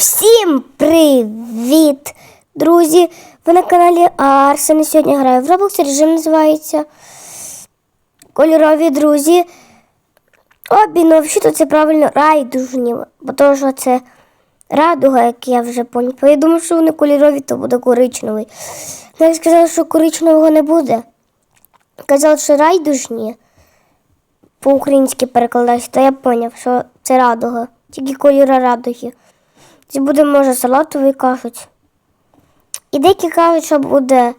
Всім привіт, друзі! Ви на каналі Арсен. Сьогодні граю в Roblox. Режим називається Кольорові друзі. Обі, ну взагалі це правильно райдужні, бо то, що це радуга, як я вже поняв. Я думаю, що вони кольорові, то буде коричневий. Ну, як сказали, що коричневого не буде. Казали, що райдужні по-українськи перекладається, то я поняв, що це радуга. Тільки кольори радуги. Це буде, може, салатовий кажуть. І деякі кажуть, що буде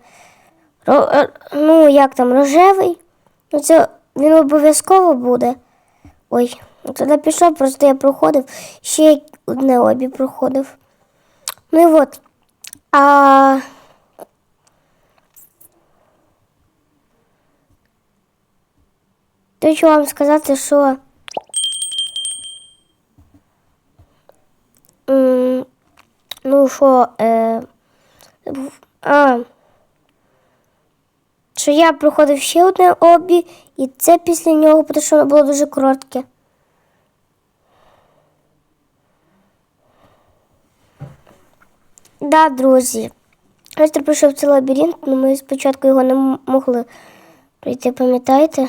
е, ну, як там, рожевий. Ну, це він обов'язково буде. Ой, туди пішов, просто я проходив. Ще одне обі проходив. Ну і от. А... Хочу вам сказати, що що, е, що я проходив ще одне обі, і це після нього, тому що воно було дуже коротке. Да, друзі. Естер пройшов цей лабіринт, але ми спочатку його не могли пройти, пам'ятаєте?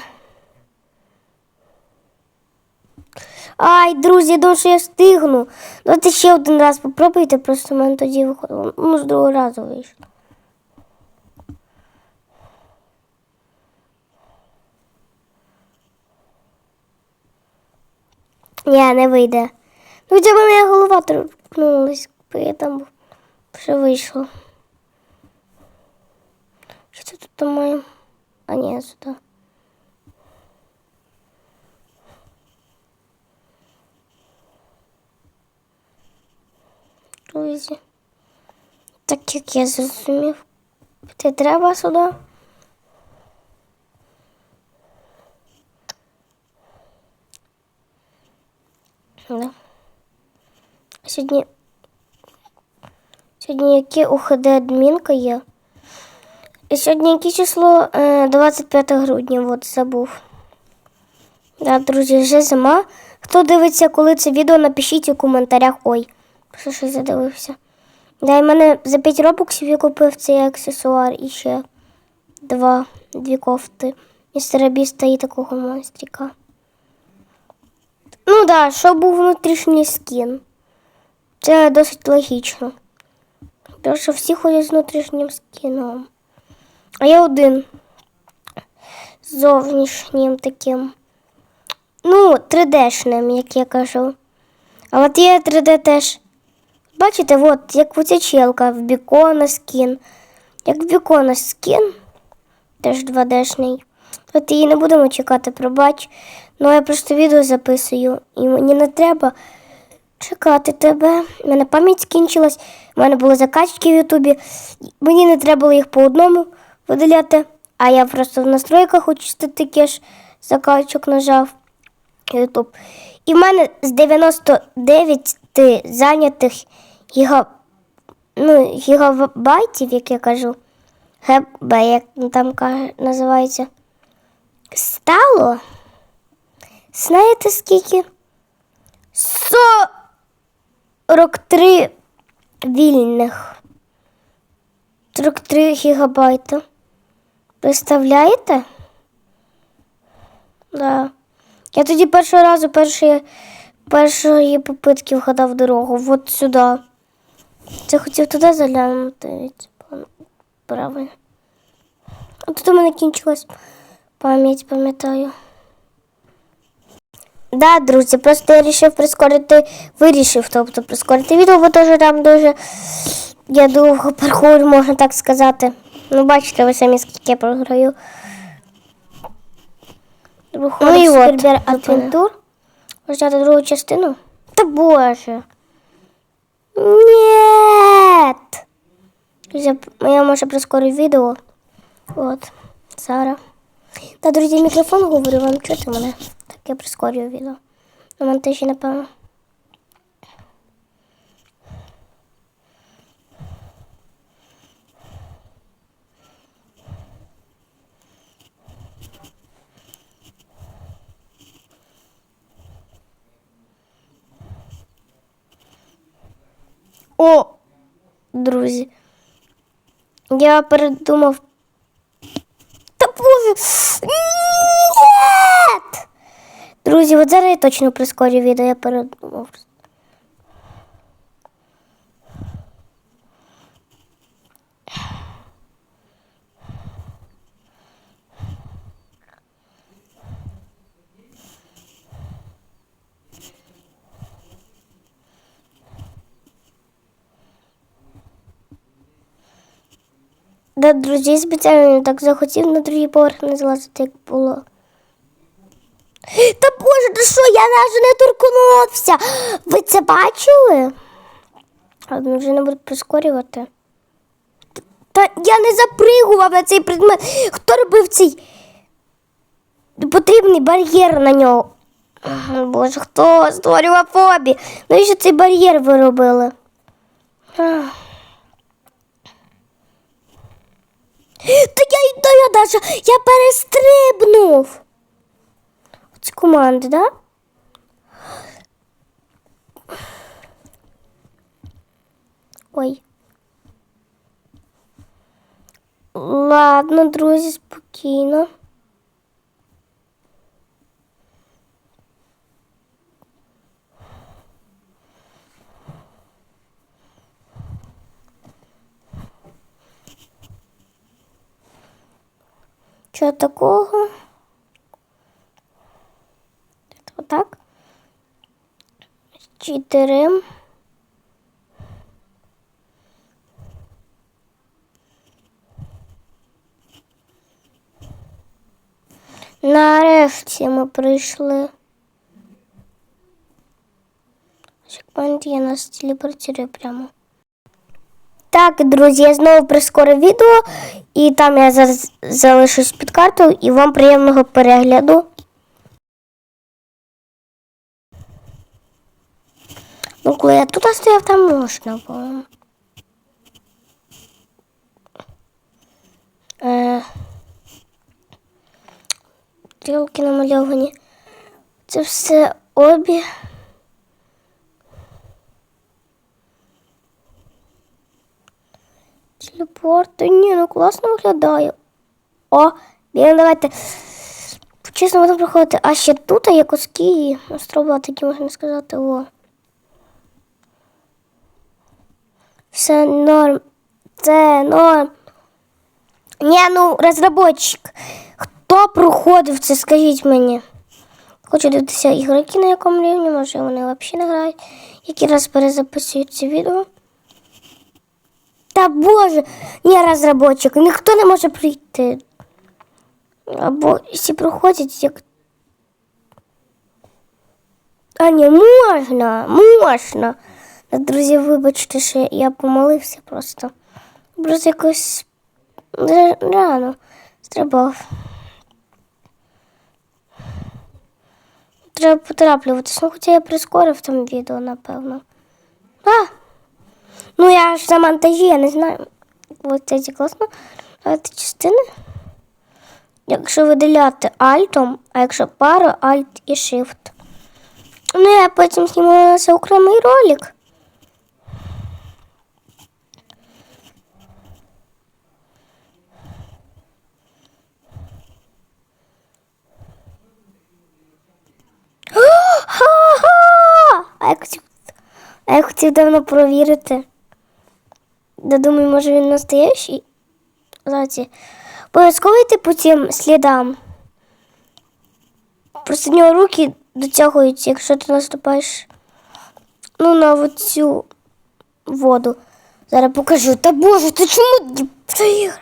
Ай, друзі, що я встигну. Давайте ще один раз попробуйте, просто в мене тоді виходило. Ну, з другого разу вийшло. Ні, не вийде. Ну, хоча б моя голова торкнулась, я там вже вийшло. Що це тут маємо? А ні, сюди. Друзі. Так як я зрозумів. Ти треба сюди? Да. Сьогодні. Сьогодні яке УХД адмінка є? І сьогодні яке число? Е, 25 грудня, от забув. Да, друзі, вже зима. Хто дивиться, коли це відео, напишіть у коментарях. Ой, що щось задивився. Да, мене за 5 робоксів я купив цей аксесуар і ще два, дві кофти. Містера Біста і такого монстріка. Ну да, що був внутрішній скін. Це досить логічно. Тому що всі ходять з внутрішнім скіном. А я один. З зовнішнім таким. Ну, 3D-шним, як я кажу. А от є 3D теж. Бачите, от, як оця челка в бікона скін. Як в бікона скін, теж 2D-шний. От її не будемо чекати, пробач. Ну я просто відео записую, і мені не треба чекати тебе. У мене пам'ять скінчилась, у мене були закачки в Ютубі. Мені не треба було їх по одному видаляти, а я просто в настройках очистити кеш закачок нажав. Ютуб. І в мене з 99 зайнятих гіга... ну, гігабайтів, як я кажу, ГБ, як там називається, стало. Знаєте скільки? 43 вільних. 43 гігабайта. Представляєте? Да. Я тоді першого разу першої, першої попитки вгадав дорогу. От сюди. Це хотів туди заглянути. Правильно. А тут у мене кінчилась пам'ять, пам'ятаю. Да, друзі, просто я вирішив прискорити, вирішив, тобто прискорити відео, бо теж там дуже я довго паркурю, можна так сказати. Ну, бачите, ви самі скільки я програю. Ну і от, Адвентур. Почати другу частину? Та боже. Нет. Друзі, я може прискорю відео. От, зараз. Та, друзі, мікрофон говорю, вам чути мене. Так я прискорюю відео. На монтажі, напевно. О, друзі. Я передумав. Та. Нет! Друзі, от зараз я точно прискорю відео, я передумав. Да, друзі, спеціально так захотів на другий поверх не злазити, як було. Та боже, ти що, я навіть не торкнувся. Ви це бачили? А він вже не буде прискорювати. Та я не запригував на цей предмет. Хто робив цей потрібний бар'єр на нього? Боже, хто створював фобі? Навіщо цей бар'єр ви робили? Та я, та я я перестрибнув. Це команди, да? Ой. Ладно, друзі, спокійно. Чого такого? Отак. Чотири. Нарешті ми прийшли. Секунд, я нас телепортирую прямо. Так, друзі, я знову прискорив відео, і там я зараз залишусь під картою, і вам приємного перегляду. Ну, коли я тут стояв, там можна було. Е, Стрілки намальовані. Це все обі. Телепорти. Ні, ну класно виглядає. О, блін, давайте. Чесно, будемо проходити. А ще тут є куски острова, такі можна сказати. О. Все норм. Це норм. Ні, ну, розробочик. Хто проходив це, скажіть мені. Хочу дивитися ігроки на якому рівні, може вони взагалі не грають. Які раз перезаписують ці відео. Та боже, ні, розробочик, ніхто не може прийти. Або всі проходять як. А ні, можна, можна. Друзі, вибачте, що я помолився просто. Просто якось ра- рано стрибав. Треба потраплюватися. Ну, хоча я прискорив там відео, напевно. А! Ну, я ж на монтажі, я не знаю. Ось це класно. Давайте частини. Якщо виділяти альтом, а якщо пара, альт і shift. Ну, я потім зніму це окремий ролик. А я хотів давно провірити. Я думаю, може він настоящий? Знаєте, обов'язково по цим слідам. Просто в нього руки дотягуються, якщо ти наступаєш ну, на цю воду. Зараз покажу. Та боже, ти чому це?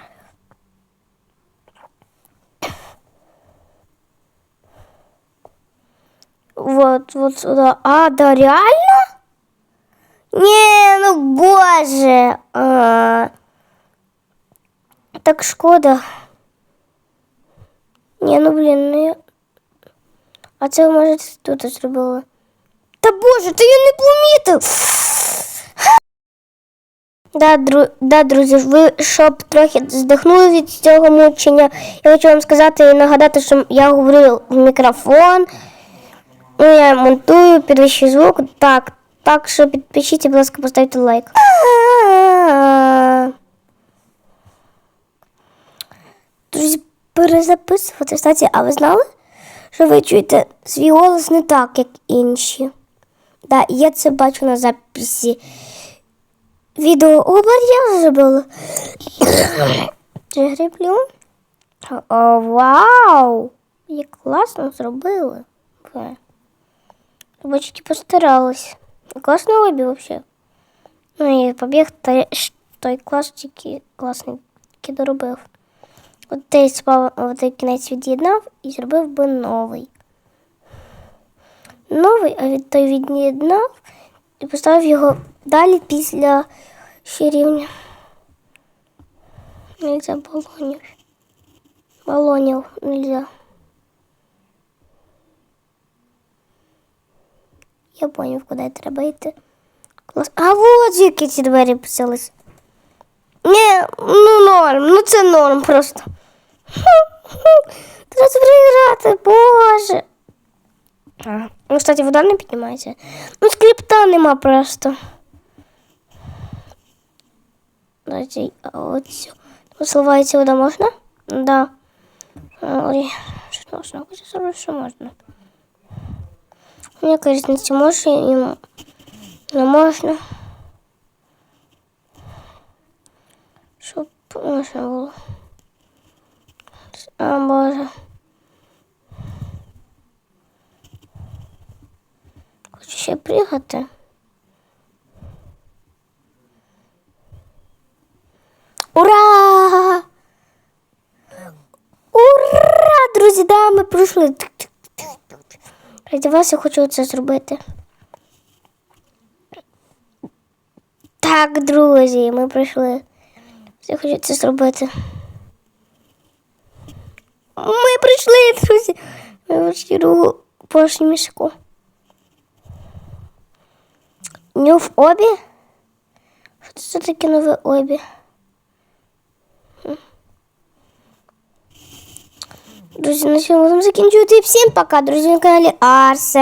Вот, вот сюда. А, да, реально? Не, ну боже. А, так шкода. Не, ну блін, ну я. А це ви може тут зробила. Та боже, та я не помітив. Да, дру... да, друзі, ви щоб трохи здихнули від цього мучення, я хочу вам сказати і нагадати, що я говорю в мікрофон. Ну, я монтую, підвищую звук. Так, Так що підпишіться, будь ласка, поставте лайк. Друзі, перезаписувати. Кстати, а ви знали, що ви чуєте свій голос не так, як інші? Да, я це бачу на записі відео. О, я зробила. Чи? О, вау! Як класно зробили. Бачите, постаралась. Класний лобі взагалі. Ну і побіг той, той клас, тільки класний, який доробив. От той спав, от кінець від'єднав і зробив би новий. Новий, а від той від'єднав і поставив його далі після ще рівня. Нельзя балонів. Балонів нельзя. Я поняв, куди треба йти. Клас. А от звідки ці двері писались. Ні, ну норм, ну це норм просто. Треба проіграти, боже. А, ну, кстати, вода не піднімається. Ну, скрипта нема просто. Давайте, а от сю- Висливається вода можна? Да. Ой, що можна? Що можна. Яка різниця може і не можна. Щоб можна було. А боже. Хочу ще пригати. Ура! Ура! Друзі, да, ми пройшли. Раді вас я хочу це зробити. Так, друзі, ми прийшли. Я хочу це зробити. Ми прийшли, друзі. Ми в другу порожню мішку. Ню обі? Що це таке нове обі? Друзі, на цьому будемо закінчувати. Всім пока, друзі, на каналі Арсе.